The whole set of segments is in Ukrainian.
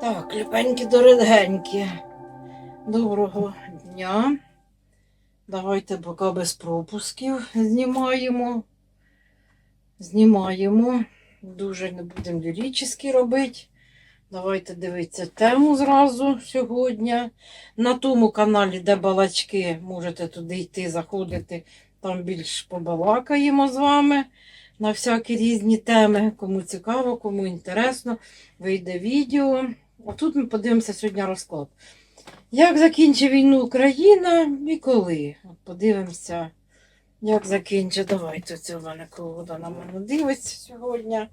Так, любенькі дорогенькі. Доброго дня. Давайте поки без пропусків знімаємо. Знімаємо. Дуже не будемо лірічні робити. Давайте дивитися тему зразу сьогодні. На тому каналі, де балачки, можете туди йти, заходити. Там більш побалакаємо з вами на всякі різні теми. Кому цікаво, кому інтересно, вийде відео. А тут ми подивимося сьогодні розклад. Як закінчить війну Україна і коли? Подивимося, як закінчить. Давайте це в мене колода на мене дивиться сьогодні.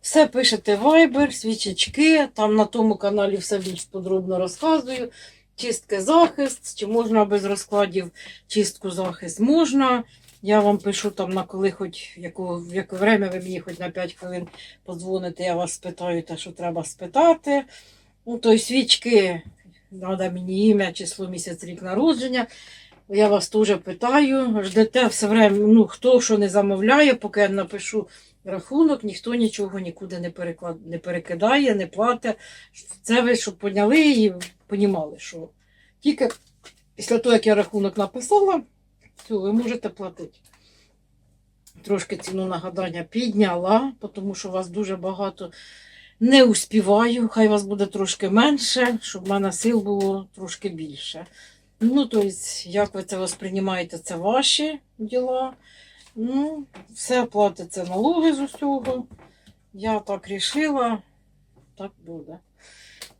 Все пишете Viber, свічечки. Там на тому каналі все більш подробно розказую. Чистки захист, чи можна без розкладів чистку захист можна. Я вам пишу там на коли хоч яку, в яке время ви мені хоч на 5 хвилин подзвоните, я вас спитаю те, що треба спитати. Ну, то й свічки, треба мені ім'я, число, місяць, рік народження. Я вас теж питаю, ждете все время, ну, хто що не замовляє, поки я напишу рахунок, ніхто нічого нікуди не, переклад... не перекидає, не платить. Це ви щоб поняли і понімали, що тільки після того, як я рахунок написала, все, ви можете платити. Трошки ціну нагадання підняла, тому що вас дуже багато не успіваю. Хай вас буде трошки менше, щоб в мене сил було трошки більше. Ну, тобто, як ви це восприймаєте, це ваші діла. Ну, все платиться налоги з усього. Я так рішила, так буде.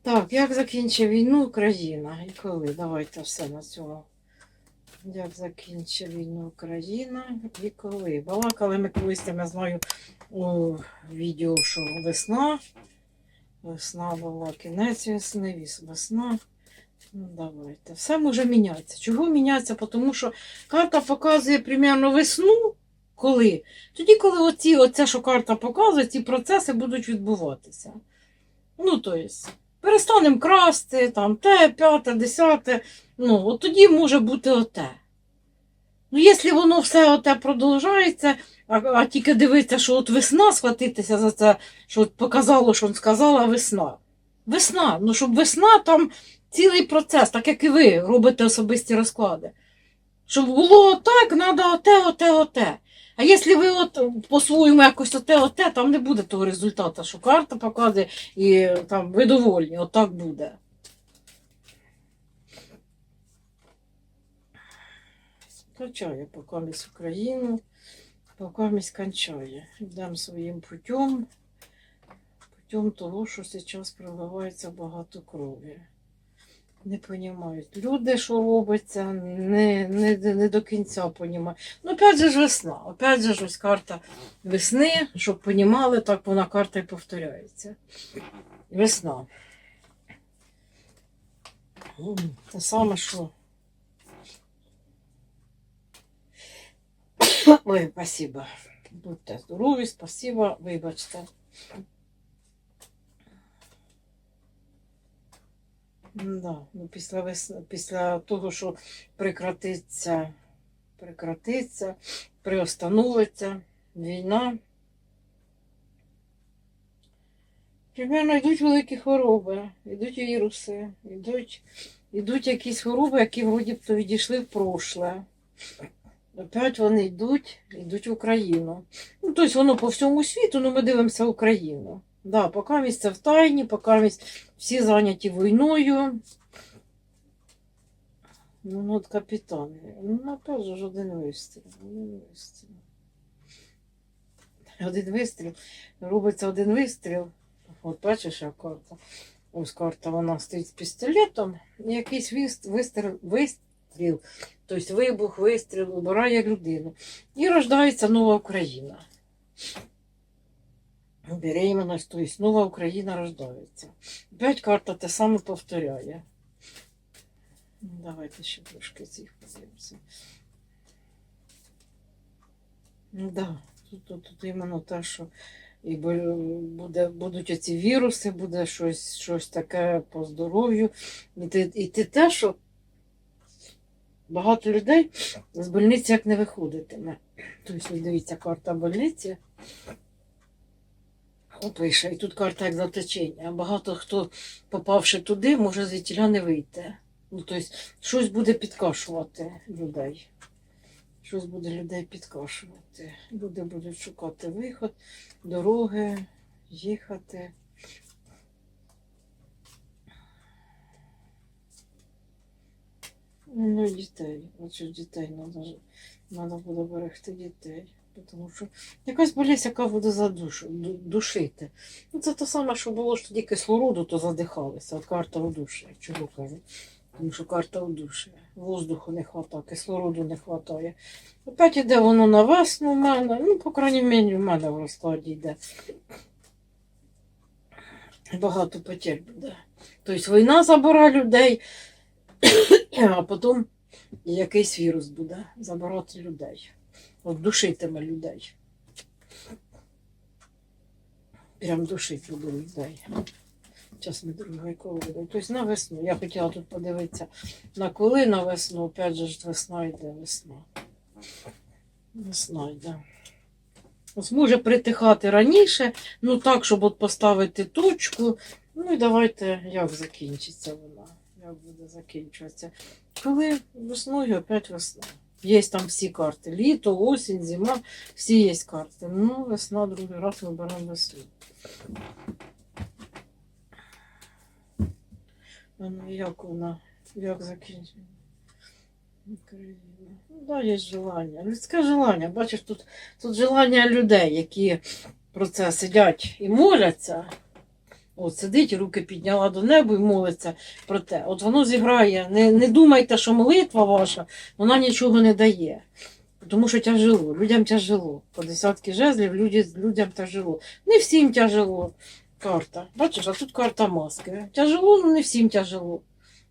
Так, як закінчить війну Україна? І коли? Давайте все на цьому. Як закінчить війну Україна і коли? Балакали ми колись я знаю, у відео, що весна. Весна була, кінець весни, весна. Ну, давайте. Все може мінятися. Чого мінятися? Тому що карта показує примерно весну. Коли? Тоді, коли оці, оце, що карта показує, ці процеси будуть відбуватися. Ну, тобто, перестанемо красти, там, те, п'яте, десяте. Ну, от тоді може бути оте. Ну, якщо воно все оте продовжується, а, а тільки дивитися, що от весна схватитися за це, що от показало, що сказала весна. Весна. Ну, щоб весна там цілий процес, так як і ви робите особисті розклади. Щоб було так, треба оте, оте, оте. А якщо ви от по-своєму якось оте, оте, там не буде того результату, що карта показує і там ви довольні, отак буде. Качає поки місь Україну, поки місь кончає. Йдемо своїм путем, путем того, що зараз проливається багато крові. Не розуміють. Люди, що робиться, не, не, не до кінця розуміють. Ну, опять же ж весна. Опять же ж ось карта весни, щоб розуміли, так вона карта і повторяється. Весна. Те саме, що. Ой, спасибо. Будьте здорові, спасибо, вибачте. Да, ну після, після того, що прекратиться, прекратиться, приостановиться війна. Примерно йдуть великі хвороби, йдуть віруси, йдуть, йдуть якісь хвороби, які вроді б то відійшли в прошле. Опять вони йдуть, йдуть в Україну. Ну, тобто воно по всьому світу, ну ми дивимося Україну. Да, поки місце в тайні, місць всі зайняті війною. Ну, ну, от капітан. Ну, напевно, ж один вистріл. Один вистріл. Робиться один вистріл. От бачиш, як карта. Ось карта, вона стоїть з пістолетом. І якийсь вис- вистріл, вистріл, тобто вибух, вистріл, убирає людину. І рождається нова Україна. Беременность, то есть нова Україна рождається. Опять карта те саме повторяє. Ну, Давайте ще трошки цих подивимося. Ну да, тут, тут, тут іменно те, що і буде, будуть оці віруси, буде щось, щось таке по здоров'ю. І ти, і ти те, що багато людей з больниці як не виходитиме. Тобто, дивіться, карта больниці. Пише, і тут карта як заточення. Багато хто, попавши туди, може звідтіля не вийти. Ну, тобто, щось буде підкашувати людей. Щось буде людей підкашувати. Люди будуть шукати виход, дороги, їхати. Ну, дітей. Оце дітей треба буде берегти дітей. Тому що якась болість, яка буде задушу, душити. Ну, це те саме, що було ж тоді кислороду, то задихалися. От карта удушує. Чого кажу? Тому що карта удушує. Воздуху не вистачає, кислороду не вистачає. Опять іде воно на весну в мене. Ну, по крайній мірі, в мене в розкладі йде. Багато потерь буде. Тобто війна забирає людей, а потім якийсь вірус буде забирати людей. От душитиме людей. Прям душить буде людей. Зараз ми другий коло будемо. Тобто на весну. Я хотіла тут подивитися на коли на весну, опять же ж весна йде, весна. Весна йде. Ось може притихати раніше, ну так, щоб от поставити точку. Ну і давайте, як закінчиться вона. Як буде закінчуватися. Коли весною опять весна. Є там всі карти. Літо, осінь, зима, всі є карти. Ну, весна, другий раз ми беремо весну. Ну як вона, як закінчується? Україна. Ну, да, є желання. Людське желання. Бачиш, тут, тут желання людей, які про це сидять і моляться. От сидить, руки підняла до неба і молиться про те. От воно зіграє. Не, не думайте, що молитва ваша, вона нічого не дає. Тому що тяжело, людям тяжело. По десятки жезлів люди, людям тяжело. Не всім тяжело. Карта. Бачиш, а тут карта маски. Тяжело, ну не всім тяжело.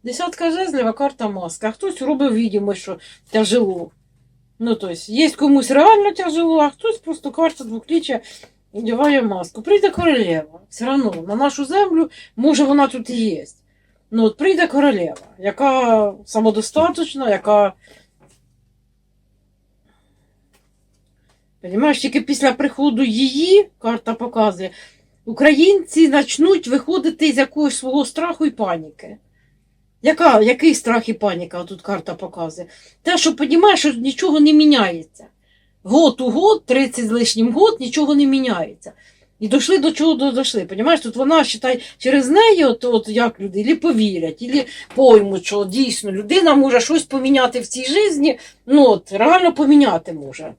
Десятка жезлів, а карта маска. А хтось робить відомо, що тяжело. Ну, тобто, є комусь реально тяжело, а хтось просто карта двохліччя одягає маску. Прийде королева. Все одно на нашу землю, може, вона тут і є. Ну, от прийде королева, яка самодостаточна, яка. Понимаєш, тільки після приходу її, карта показує, українці почнуть виходити з якогось свого страху і паніки. Яка, який страх і паніка тут карта показує? Те, що розумієш, що нічого не міняється. Год у год, 30 з лишнім год, нічого не міняється. І дійшли до чого дійшли. Понімаєш, тут вона считай, через неї, от, от як люди, ілі повірять, ілі поймуть, що дійсно людина може щось поміняти в цій житті, ну от, реально поміняти може.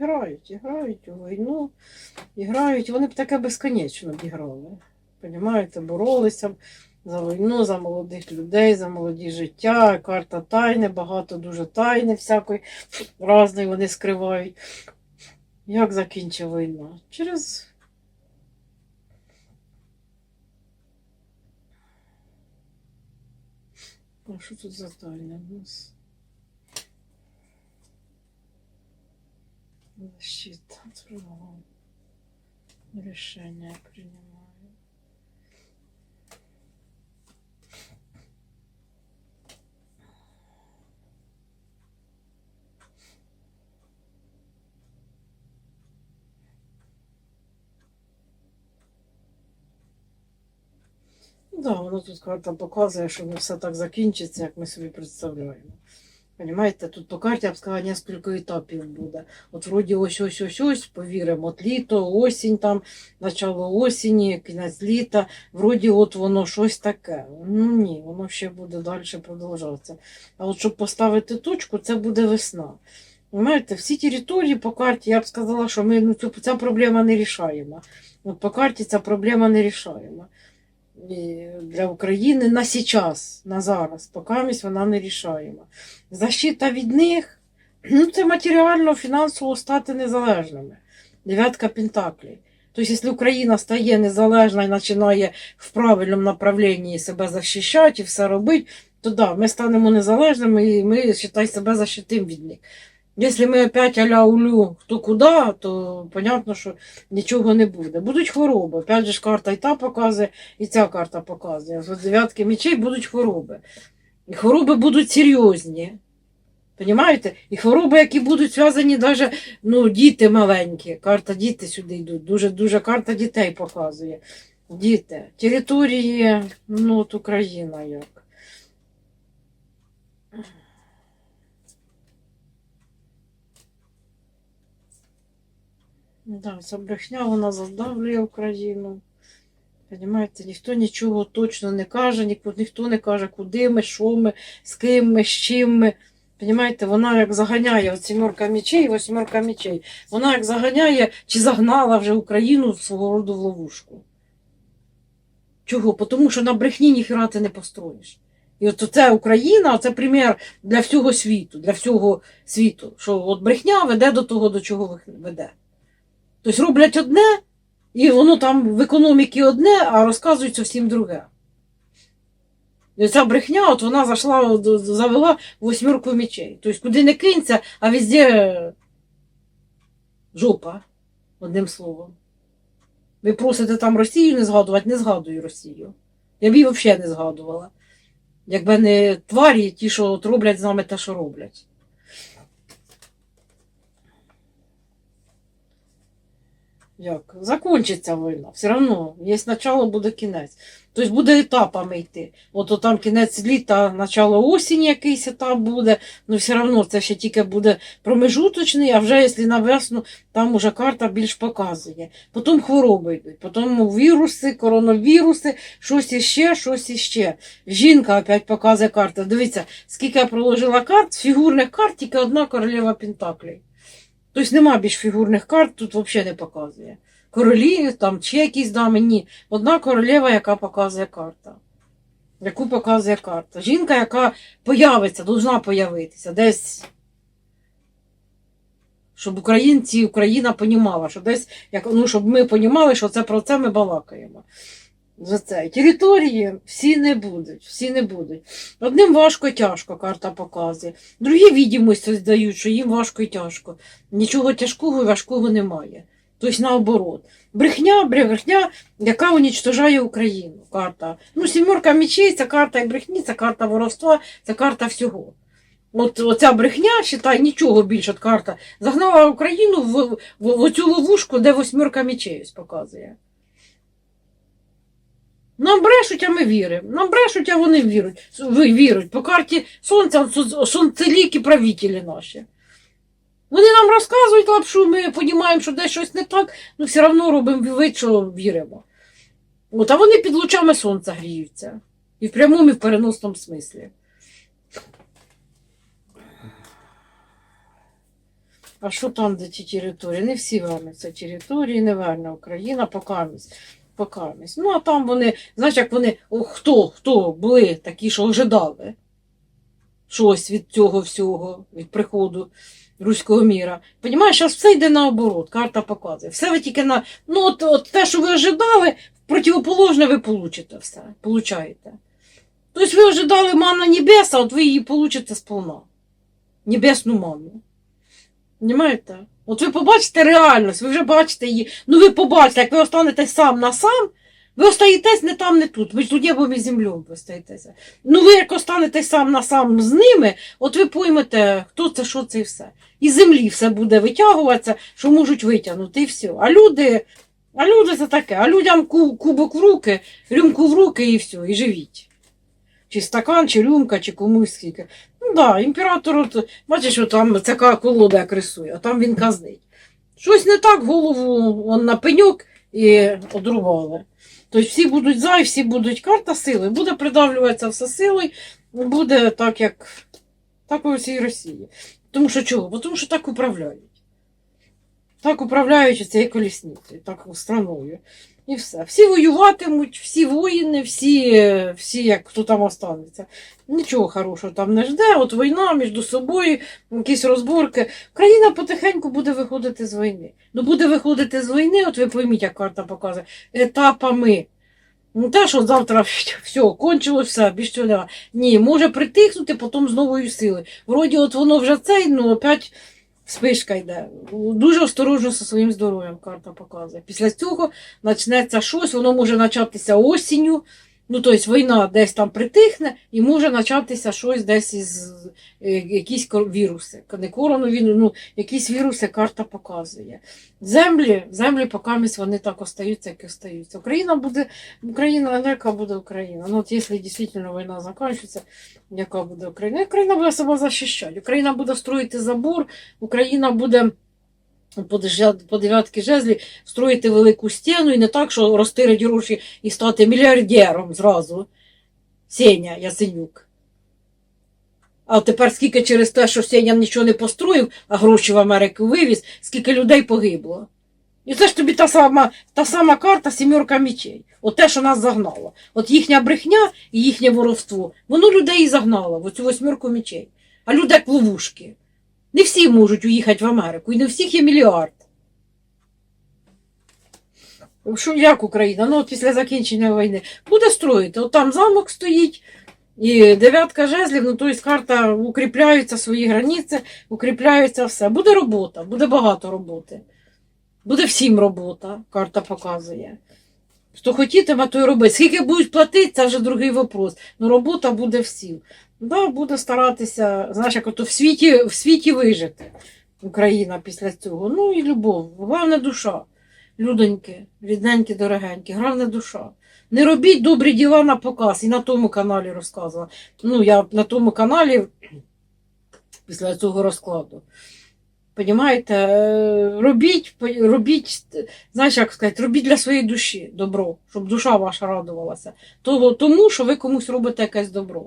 Грають, грають у війну, грають. Вони б таке безконечно б грали. Понімаєте, боролися за війну, за молодих людей, за молоді життя, карта тайни, багато дуже тайни всякої разної вони скривають. Як закінчить війна? Через. А що тут за тайна у нас? Защита. Трудно. Решение Да, воно тут карта показує, що все так закінчиться, як ми собі представляємо. Понимаєте, тут по карті я б сказала, кілька етапів буде. От вроді ось ось ось ось повіримо. От літо, осінь там, начало осені, кінець літа. Вроді от воно щось таке. Ну ні, воно ще буде далі продовжуватися. А от щоб поставити точку, це буде весна. Понимаєте, всі території по карті, я б сказала, що ми ну, цю, ця проблема не рішаємо. От по карті ця проблема не рішаємо. Для України на сейчас, на зараз, поки вона не рішаємо. Защита від них, ну це матеріально, фінансово стати незалежними. Дев'ятка Пентаклей. Тобто, якщо Україна стає незалежна і починає в правильному направленні себе захищати і все робити, то да, ми станемо незалежними і ми, считай, себе защитимо від них. Якщо ми опять аля улю хто куди, то понятно, що нічого не буде. Будуть хвороби. Опять же ж карта і та показує, і ця карта показує. З дев'ятки мечей будуть хвороби. І хвороби будуть серйозні. Понімаєте? І хвороби, які будуть зв'язані навіть ну, діти маленькі. Карта діти сюди йдуть. Дуже дуже карта дітей показує. Діти. Території, ну, от Україна як. Да, ця брехня вона задавлює Україну. Понимаєте, ніхто нічого точно не каже, ніхто, не каже, куди ми, що ми, з ким ми, з чим ми. Понимаєте, вона як заганяє от сімерка мечей, восьмерка мечей. Вона як заганяє чи загнала вже Україну свого роду в ловушку. Чого? Тому що на брехні ніхіра ти не построїш. І от це Україна, це примір для всього світу, для всього світу, що от брехня веде до того, до чого веде. Тобто роблять одне, і воно там в економіці одне, а розказують зовсім друге. І ця брехня, от вона зайшла, завела в восьмерку мечей. Тобто, куди не кинься, а везде жопа, одним словом. Ви просите там Росію не згадувати, не згадую Росію. Я б її взагалі не згадувала. Якби не тварі, ті, що от роблять з нами те, що роблять. Як? Закончиться війна. Все одно, є начало, буде кінець. Тобто буде етапами йти. От там кінець літа, начало осені якийсь етап буде, ну все одно це ще тільки буде промежуточний, а вже якщо на весну, там уже карта більш показує. Потім хвороби йдуть, потім віруси, коронавіруси, щось іще, щось іще. Жінка опять показує карта. Дивіться, скільки я проложила карт, фігурних карт тільки одна королева Пентаклей. Тобто нема більш фігурних карт, тут взагалі не показує. Королі, там чи якісь дами, ні. Одна королева, яка показує карта. Яку показує карта. Жінка, яка появиться, должна появитися. Десь. Щоб українці, Україна понімала, що десь, як, ну, щоб ми понімали, що це про це ми балакаємо. За це. Території всі не будуть, всі не будуть. Одним важко і тяжко карта показує. Другі відомості здають, що їм важко і тяжко. Нічого тяжкого і важкого немає. Тобто наоборот. Брехня, брехня, яка унічтожає Україну. Карта. Ну, сімерка мечей, це карта як брехні, це карта воровства, це карта всього. От оця брехня, считай, нічого більше от карта, загнала Україну в, в, в оцю ловушку, де восьмерка мечей показує. Нам брешуть, а ми віримо. Нам брешуть, а вони вірять. Ви вірять. По карті сонця сонцеліки правителі наші. Вони нам розказують лапшу, ми розуміємо, що десь щось не так, але все одно робимо вид, що віримо. От, а вони під лучами сонця гріються. І в прямому, і в переносному смислі. А що там, де ті території? Не всі вернуться території, не верне Україна, покамість. Покамість. Ну, а там вони, знаєш, як вони, о, хто, хто були такі, що ожидали щось від цього всього, від приходу руського міра. Понімаєш, зараз все йде наоборот, карта показує. Все ви тільки на. Ну, от, от те, що ви ожидали, противоположне ви получите все. Получаєте. Тобто ви ожидали манна небеса, от ви її получите сповна. Небесну манну. Понімаєте? От ви побачите реальність, ви вже бачите її. Ну ви побачите, як ви останетесь сам на сам, ви остаєтесь не там, не тут. Ви ж тут небом і землею ви. Ну ви як останетесь сам на сам з ними, от ви поймете, хто це, що це і все. І землі все буде витягуватися, що можуть витягнути, і все. А люди, а люди це таке, а людям кубок в руки, рюмку в руки і все, і живіть. Чи стакан, чи рюмка, чи комусь скільки. Ну да, імператор, от, бачиш, що там така колода як рисує, а там він казнить. Щось не так, голову он на пеньок і одрубали. Тобто всі будуть за, і всі будуть карта сили, буде придавлюватися все силою, буде так, як так у всій Росії. Тому що чого? Тому що так управляють. Так управляють цією колісницею, так страною. І все. Всі воюватимуть, всі воїни, всі, всі як хто там останеться. Нічого хорошого там не жде. От війна між собою, якісь розборки. Країна потихеньку буде виходити з війни. Ну буде виходити з війни, от ви пойміть, як карта показує, етапами. Ну те, що завтра все, кончилось все, більш цього. Ні, може притихнути, потім з новою силою. Вроді от воно вже цей, ну опять Вспишка йде. Дуже осторожно зі своїм здоров'ям карта показує. Після цього почнеться щось, воно може початися осінню. Ну, тобто війна десь там притихне і може початися щось десь із е, якісь віруси. Не коронавірус, ну якісь віруси карта показує. Землі, землі поки вони так остаються, як і остаються. Україна буде, Україна, яка буде Україна. Ну, от якщо дійсно війна закінчиться, яка буде Україна? Україна буде себе захищати. Україна буде строїти забор, Україна буде по дев'ятки жезлі строїти велику стіну і не так, що розтирить гроші і стати мільярдером зразу. Сеня Ясенюк. А тепер скільки через те, що Сеня нічого не построїв, а гроші в Америку вивіз, скільки людей погибло. І це ж тобі та сама, та сама карта сімерка мічей. От те, що нас загнало. От їхня брехня і їхнє воровство, воно людей і загнало в оцю восьмірку мічей. А люди як ловушки. Не всі можуть уїхати в Америку, і не всіх є мільярд. Що як Україна? Ну, от після закінчення війни буде строїти. От там замок стоїть, і дев'ятка жезлів, ну тобто карта укріпляються свої границі, укріпляється все. Буде робота, буде багато роботи. Буде всім робота, карта показує. Хто хотітиме, то й робить. Скільки будуть платити, це вже другий вопрос. Ну, робота буде всім. Да, буде старатися, знаєш, як ото в світі, в світі вижити Україна після цього. Ну і любов. Головне душа. Людоньки, рідненькі, дорогенькі, головне душа. Не робіть добрі діла на показ. І на тому каналі розказувала. Ну, я на тому каналі після цього розкладу. Понімаєте, Е, робіть, робіть, знаєш, як сказати, робіть для своєї душі добро, щоб душа ваша радувалася. Тому, що ви комусь робите якесь добро.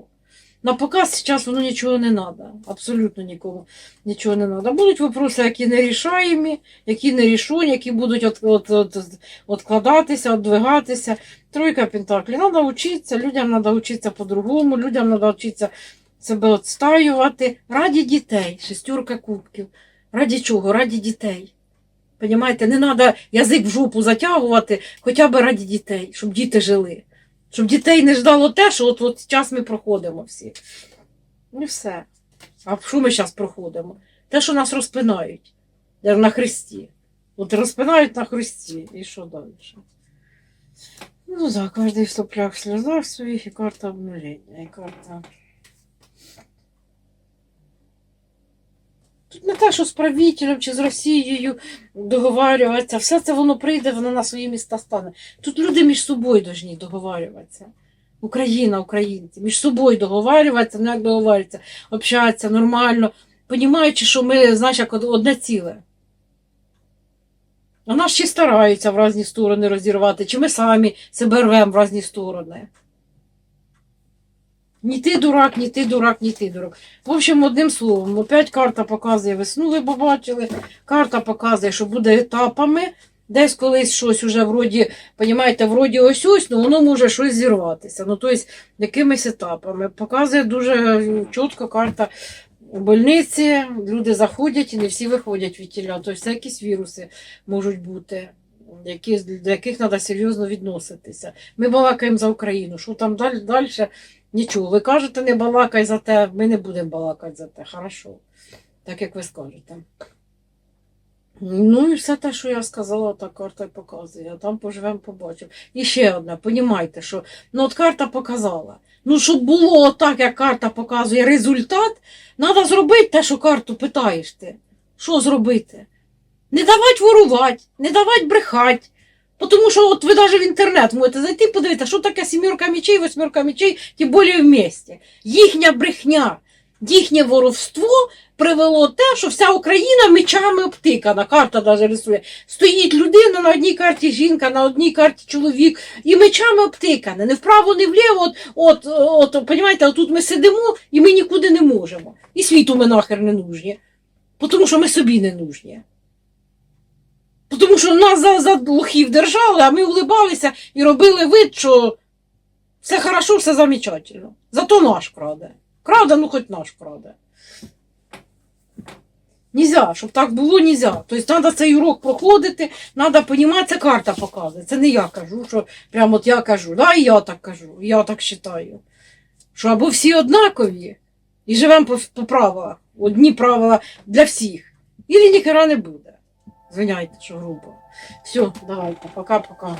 На показ зараз воно нічого не треба. Абсолютно нікому нічого не треба. Будуть вопроси, які нерішаємі, які не нерішені, які будуть от, от, от, откладатися, отдвигатися. Тройка пентаклів. Треба вчитися, людям треба вчитися по-другому, людям треба вчитися себе відстаювати. Раді дітей, шестерка кубків. Раді чого? Раді дітей. Понімаєте, не треба язик в жопу затягувати, хоча б раді дітей, щоб діти жили. Щоб дітей не ждало те, що от, от час ми проходимо всі. Ну все. А що ми зараз проходимо? Те, що нас розпинають на хресті. От розпинають на хресті. І що далі? Ну так, кожен в соплях в сльозах своїх і карта обнулення, і карта. Тут не те, що з правителем чи з Росією договарюватися, все це воно прийде, воно на свої міста стане. Тут люди між собою повинні договарюватися. Україна, українці, між собою договарюватися, ну як договарюватися, общатися нормально, понімаючи, що ми, знаєш, як одне ціле. А нас ще стараються в різні сторони розірвати, чи ми самі себе рвемо в різні сторони. Ні ти дурак, ні ти дурак, ні ти дурак. В общем, одним словом, опять карта показує весну, ви побачили. Карта показує, що буде етапами. Десь колись щось уже вроді, понімаєте, вроді ось ось, ну воно може щось зірватися. Ну, тобто, якимись етапами. Показує дуже чітко карта больниці, люди заходять і не всі виходять від тіля. Тобто, якісь віруси можуть бути, які, до яких треба серйозно відноситися. Ми балакаємо за Україну. Що там далі? далі Нічого, ви кажете, не балакай за те, ми не будемо балакати за те. Хорошо. Так як ви скажете. Ну і все те, що я сказала, та карта й показує. А там поживемо, побачимо. І ще одне, понімайте, що ну от карта показала. Ну, щоб було так, як карта показує результат, треба зробити те, що карту питаєш ти. Що зробити? Не давати ворувати, не давати брехати. Тому що от ви навіть в інтернет можете зайти подивитися, що таке сімерка мечей, восьмерка мечей, тим більше в місті. Їхня брехня, їхнє воровство привело те, що вся Україна мечами обтикана. Карта навіть рисує. Стоїть людина на одній карті жінка, на одній карті чоловік, і мечами обтикане. Не вправо, не вліво. От, от, от, понімаєте, отут ми сидимо і ми нікуди не можемо. І світу ми нахер не нужні. Тому що ми собі не нужні. Тому що нас за, за лохів держали, а ми улибалися і робили вид, що все хорошо, все замечательно. Зато наш краде. Краде, ну хоч наш краде. Нельзя, щоб так було, нельзя. Тобто треба цей урок проходити, треба розуміти, це карта показує. Це не я кажу, що прямо от я кажу, да, і я так кажу, і я так вважаю. Що або всі однакові і живемо по, по правилах. Одні правила для всіх. Ілі ніхера не буде. Звиняйте, що грубо. Все, давайте, пока-пока.